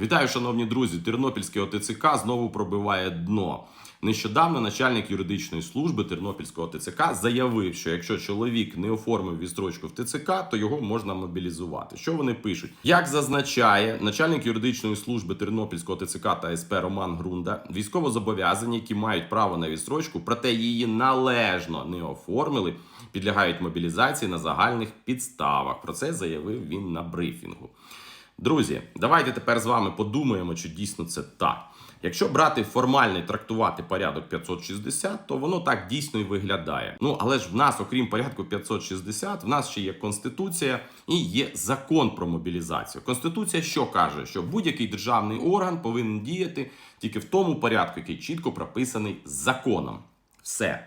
Вітаю, шановні друзі! Тернопільське ОТЦК знову пробиває дно. Нещодавно начальник юридичної служби Тернопільського ТЦК заявив, що якщо чоловік не оформив відстрочку в ТЦК, то його можна мобілізувати. Що вони пишуть? Як зазначає начальник юридичної служби Тернопільського ТЦК та СП Роман Грунда, військовозобов'язані, які мають право на відстрочку, проте її належно не оформили, підлягають мобілізації на загальних підставах. Про це заявив він на брифінгу. Друзі, давайте тепер з вами подумаємо, чи дійсно це так. Якщо брати формально і трактувати порядок 560, то воно так дійсно і виглядає. Ну але ж в нас, окрім порядку 560, в нас ще є конституція і є закон про мобілізацію. Конституція що каже, що будь-який державний орган повинен діяти тільки в тому порядку, який чітко прописаний законом. Все.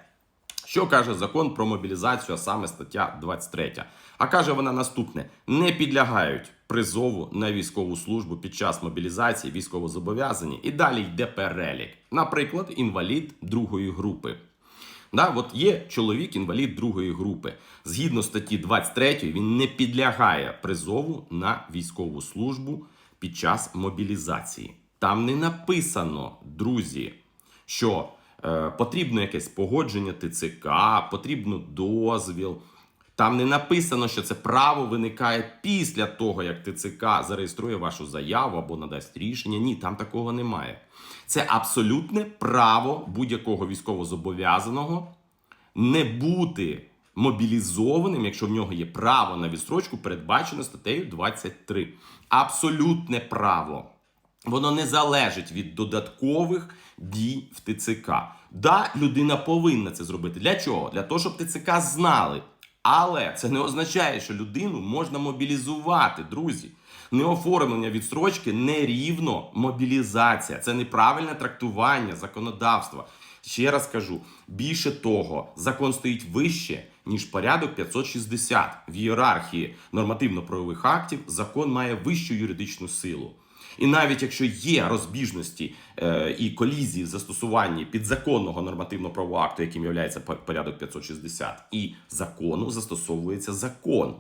Що каже закон про мобілізацію, а саме стаття 23? А каже вона наступне: не підлягають призову на військову службу під час мобілізації військовозобов'язані. І далі йде перелік. Наприклад, інвалід другої групи. Да, от є чоловік, інвалід другої групи. Згідно статті 23, він не підлягає призову на військову службу під час мобілізації. Там не написано, друзі, що е, потрібно якесь погодження ТЦК, потрібно дозвіл. Там не написано, що це право виникає після того, як ТЦК зареєструє вашу заяву або надасть рішення. Ні, там такого немає. Це абсолютне право будь-якого військовозобов'язаного не бути мобілізованим, якщо в нього є право на відстрочку, передбачено статтею 23. Абсолютне право. Воно не залежить від додаткових дій в ТЦК. Да, людина повинна це зробити. Для чого? Для того, щоб ТЦК знали. Але це не означає, що людину можна мобілізувати, друзі. Неоформлення відстрочки не рівно мобілізація. Це неправильне трактування законодавства. Ще раз кажу: більше того, закон стоїть вище, ніж порядок 560. В ієрархії нормативно-правових актів закон має вищу юридичну силу. І навіть якщо є розбіжності е, і колізії в застосуванні підзаконного нормативно-правового акту, яким є порядок 560, і закону застосовується закон.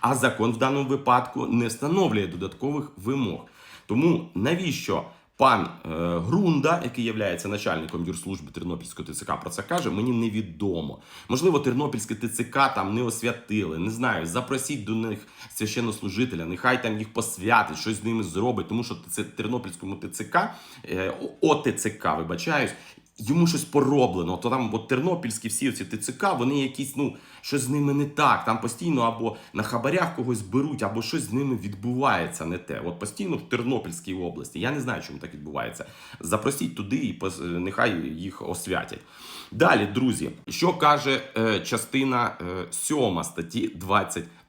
А закон в даному випадку не встановлює додаткових вимог. Тому навіщо пан е, Грунда, який є начальником юрслужби Тернопільського ТЦК, про це каже, мені невідомо. Можливо, Тернопільське ТЦК там не освятили, не знаю. Запросіть до них священнослужителя, нехай там їх посвятить, щось з ними зробить, тому що це Тернопільському ТЦК, е, ОТЦК, вибачаюсь. Йому щось пороблено, то там от тернопільські всі ці ТЦК, вони якісь, ну, щось з ними не так. Там постійно або на хабарях когось беруть, або щось з ними відбувається не те. От постійно в Тернопільській області. Я не знаю, чому так відбувається. Запросіть туди і пос- нехай їх освятять. Далі, друзі, що каже е, частина е, 7 статті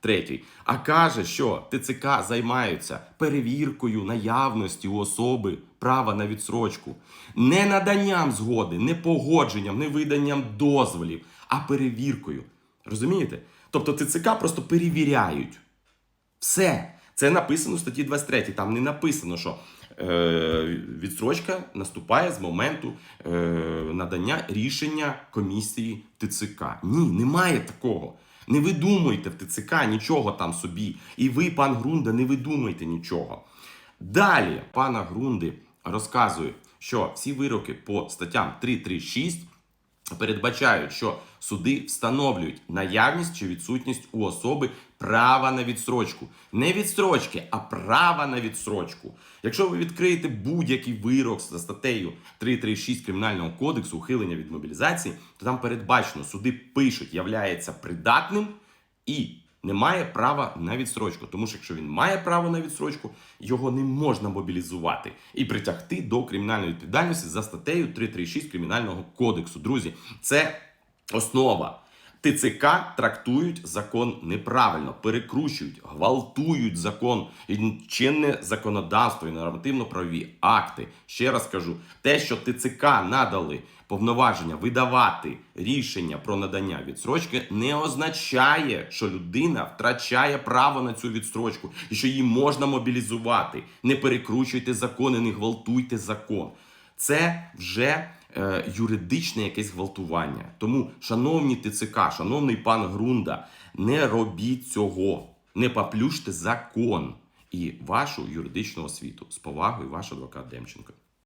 23? А каже, що ТЦК займаються перевіркою наявності у особи права на відсрочку, не наданням згоди, не погодженням, не виданням дозволів, а перевіркою. Розумієте? Тобто ТЦК просто перевіряють. Все. Це написано в статті 23. Там не написано, що е, відстрочка наступає з моменту е, надання рішення комісії ТЦК. Ні, немає такого. Не видумуйте в ТЦК нічого там собі. І ви, пан Грунда, не видумуйте нічого. Далі пана Грунди розказує, що всі вироки по статтям 336 передбачають, що суди встановлюють наявність чи відсутність у особи права на відстрочку. Не відстрочки, а права на відстрочку. Якщо ви відкриєте будь-який вирок за статтею 336 Кримінального кодексу ухилення від мобілізації, то там передбачено, суди пишуть, являється придатним і не має права на відсрочку, Тому що якщо він має право на відсрочку, його не можна мобілізувати і притягти до кримінальної відповідальності за статтею 336 Кримінального кодексу. Друзі, це основа. ТЦК трактують закон неправильно, перекручують, гвалтують закон і чинне законодавство і нормативно-правові акти. Ще раз кажу, те, що ТЦК надали повноваження видавати рішення про надання відстрочки, не означає, що людина втрачає право на цю відстрочку і що її можна мобілізувати. Не перекручуйте закони, не гвалтуйте закон. Це вже е, юридичне якесь гвалтування. Тому, шановні ТЦК, шановний пан Грунда, не робіть цього, не поплюште закон. і вашу юридичну освіту. З повагою, ваш адвокат Демченко.